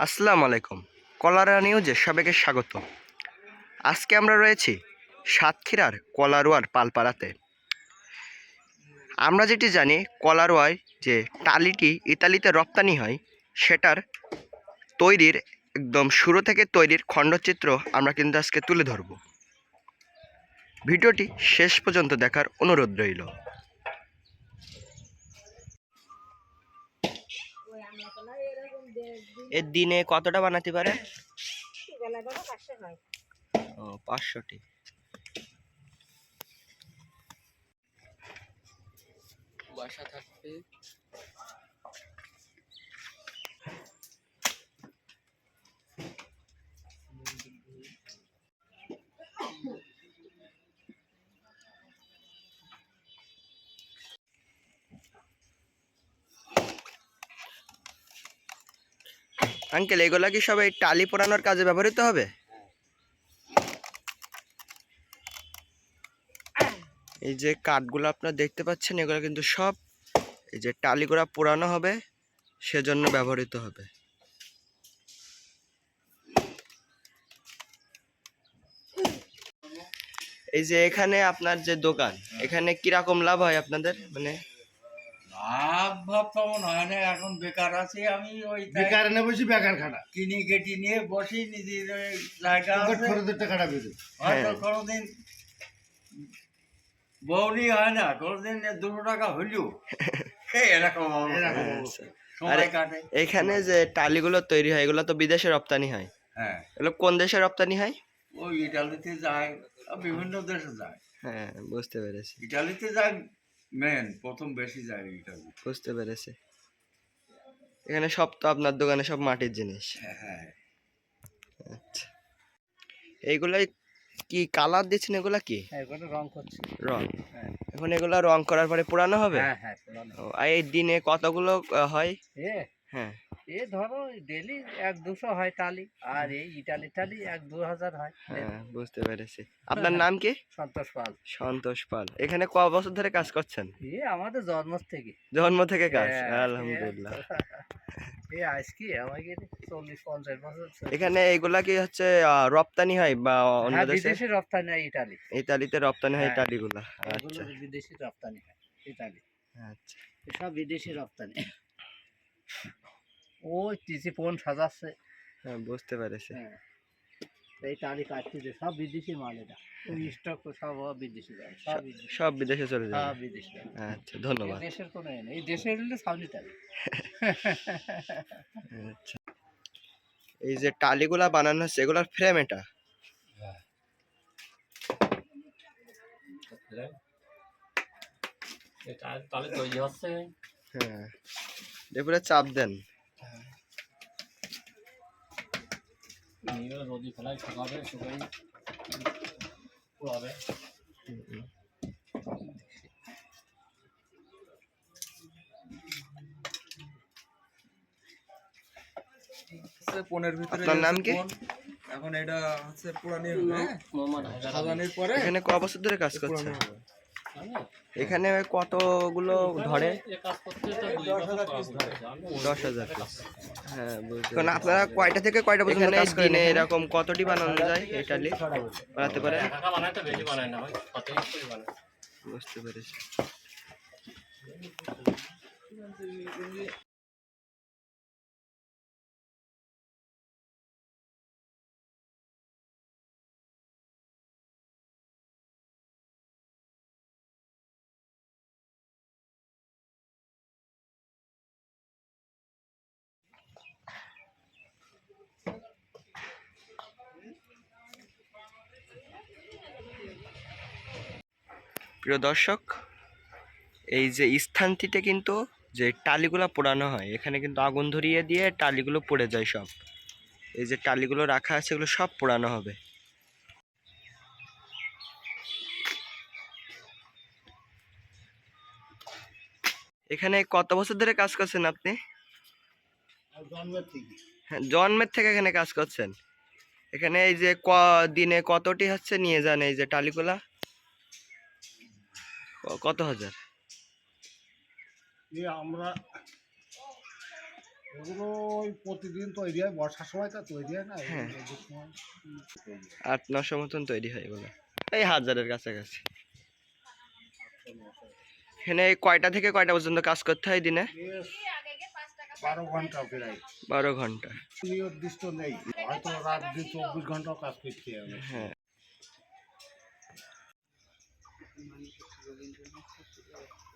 আসসালামু আলাইকুম। কলারা নিউজে সবাইকে স্বাগত। আজকে আমরা রয়েছি সাতক্ষীরার কলারোয়ার পালপাড়াতে। আমরা যেটি জানি, কলারোয়ায় যে টালিটি ইতালিতে রপ্তানি হয়, সেটার তৈরির, একদম শুরু থেকে তৈরির খণ্ডচিত্র আমরা কিন্তু আজকে তুলে ধরব। ভিডিওটি শেষ পর্যন্ত দেখার অনুরোধ রইল। এর দিনে কতটা বানাতে পারে? ও পাঁচশোটি। বাসা থাকবে আঙ্কেল, এগুলা কি সবাই টালি পোড়ানোর কাজে ব্যবহৃত হবে? এই যে কাঠগুলো আপনারা দেখতে পাচ্ছেন, এগুলো কিন্তু সব এই যে টালিগুলা পোড়ানো হবে, সেজন্য ব্যবহৃত হবে। এই যে এখানে আপনার যে দোকান, এখানে কীরকম লাভ হয় আপনাদের? মানে লাভ ভাব তেমন হয় না এখন বেকার আছি আমি ওই বেকার না বসি বেকার খাটা। কিনি কেটি নিয়ে বসি নিজের জায়গা খরচের টাকাটা বেরো। হয়তো হ্যাঁ। কোনোদিন বউনি হয় না কোনোদিন দুশো টাকা হইলেও এরকম কাটে। এখানে যে টালিগুলো তৈরি হয় এগুলো তো বিদেশে রপ্তানি হয়। হ্যাঁ। এগুলো কোন দেশে রপ্তানি হয়? ওই ইটালিতে যায় বিভিন্ন দেশে যায়। হ্যাঁ বুঝতে পেরেছি। ইটালিতে যায় মেন প্রথম বেশি যায় এটা বুঝতে পেরেছি। এখানে সব তো আপনার দোকানে সব মাটির জিনিস। হ্যাঁ হ্যাঁ আচ্ছা। এইগুলাই কি কালার দিচ্ছেন এগুলা কি? এগুলো রং করছে। রং। হ্যাঁ। এখন এগুলা রং করার পরে পুরানো হবে? হ্যাঁ হ্যাঁ পুরানো। ও, আর এই দিনে কতগুলো হয়? হ্যাঁ। এ ধরো ডেলি এক দুশো হয় টালি আর এই ইটালি টালি এক দু হাজার হয় হ্যাঁ বুঝতে পেরেছি। আপনার নাম কি? সন্তোষ পাল। সন্তোষ পাল। এখানে ক বছর ধরে কাজ করছেন? এ আমাদের জন্ম থেকে। জন্ম থেকে কাজ? হ্যাঁ, আলহামদুলিল্লাহ। এখানে এগুলা কি হচ্ছে রপ্তানি হয় বা অন্য হ্যাঁ দেশে? বিদেশি রপ্তানি হয় ইটালি। ইতালিতে রপ্তানি হয় হ্যাঁ। টালিগুলা এগুলো আচ্ছা। বিদেশি রপ্তানি হয় ইটালি। আচ্ছা। এসব বিদেশি রপ্তানি। ওই টিসি ফোন সাজাচ্ছে। হ্যাঁ বুঝতে পেরেছি। হ্যাঁ। এই টালি কাটতেছে সব বিদেশি মাল এটা। স্টক সব বিদেশি সব বিদেশি। সব বিদেশে চলে যাবে। সব বিদেশি যায় আচ্ছা ধন্যবাদ। দেশের কোনো নেই এই দেশের হলে সাউনি টালি আচ্ছা। এই যে টালিগুলা বানানো হচ্ছে এগুলার ফ্রেম এটা? তাহলে তৈরি হচ্ছে। হ্যাঁ। এরপরে চাপ দেন। নিয়ে রোদি ফেলায় শুকাবে শুকাই পুরাবে পনেরো ভিতরে আপনার নাম কি? এখন এটা হচ্ছে পুরানি হ্যাঁ। সাজানির পরে এখানে ক বছর ধরে কাজ করছে? এখানে কতগুলো ধরে? দশ হাজার। হ্যাঁ এখন আপনারা কয়টা থেকে কয়টা পর্যন্ত কাজ দিনে এরকম কতটি বানানো যায় এটা বানাতে পারে। বুঝতে পেরেছি। প্রিয় দর্শক, এই যে স্থানটিতে কিন্তু যে টালিগুলো পোড়ানো হয়, এখানে কিন্তু আগুন ধরিয়ে দিয়ে টালিগুলো পড়ে যায় সব। এই যে টালিগুলো রাখা আছে, এগুলো সব পোড়ানো হবে। এখানে কত বছর ধরে কাজ করছেন আপনি? হ্যাঁ জন্মের থেকে এখানে কাজ করছেন। এখানে এই যে ক, দিনে কতটি হচ্ছে নিয়ে যান এই যে টালিগুলা? কত হাজার? যে আমরা এগুলো ওই প্রতিদিন তৈরি হয় বর্ষার সময় তো তৈরি হয় না হ্যাঁ। আট নশো মতন তৈরি হয় এগুলো। এই হাজারের কাছাকাছি। এখানে কয়টা থেকে কয়টা পর্যন্ত কাজ করতে হয় দিনে? বারো ঘণ্টা প্রায়। বারো ঘণ্টা। নির্দিষ্ট নেই হয়তো রাত দিন চব্বিশ ঘন্টাও কাজ করতে হবে। হ্যাঁ। ভিডিও নিয়ে